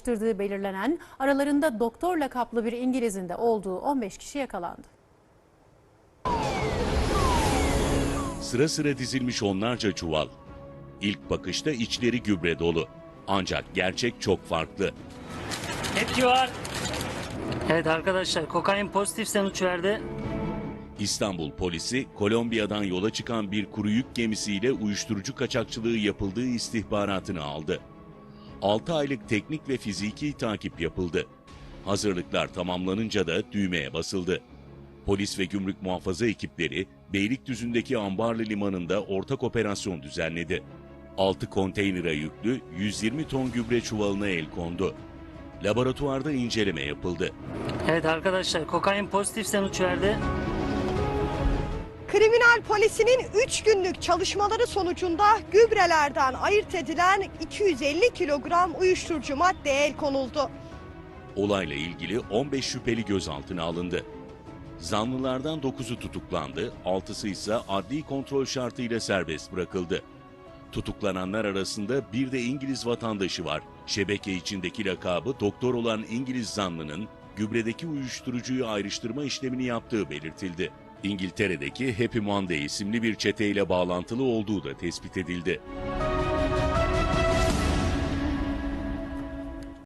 çalıştırdığı belirlenen aralarında doktor lakaplı bir İngiliz'in de olduğu 15 kişi yakalandı. Sıra sıra dizilmiş onlarca çuval. İlk bakışta içleri gübre dolu. Ancak gerçek çok farklı. Tepki var. Evet arkadaşlar kokain pozitif sonuç verdi. İstanbul polisi Kolombiya'dan yola çıkan bir kuru yük gemisiyle uyuşturucu kaçakçılığı yapıldığı istihbaratını aldı. 6 aylık teknik ve fiziki takip yapıldı. Hazırlıklar tamamlanınca da düğmeye basıldı. Polis ve gümrük muhafaza ekipleri Beylikdüzü'ndeki Ambarlı Limanı'nda ortak operasyon düzenledi. 6 konteynere yüklü 120 ton gübre çuvalına el kondu. Laboratuvarda inceleme yapıldı. Evet arkadaşlar kokain pozitif sonuç verdi. Kriminal polisinin 3 günlük çalışmaları sonucunda gübrelerden ayırt edilen 250 kilogram uyuşturucu maddeye el konuldu. Olayla ilgili 15 şüpheli gözaltına alındı. Zanlılardan 9'u tutuklandı, 6'sı ise adli kontrol şartıyla serbest bırakıldı. Tutuklananlar arasında bir de İngiliz vatandaşı var. Şebeke içindeki lakabı doktor olan İngiliz zanlının gübredeki uyuşturucuyu ayrıştırma işlemini yaptığı belirtildi. İngiltere'deki Happy Monday isimli bir çeteyle bağlantılı olduğu da tespit edildi.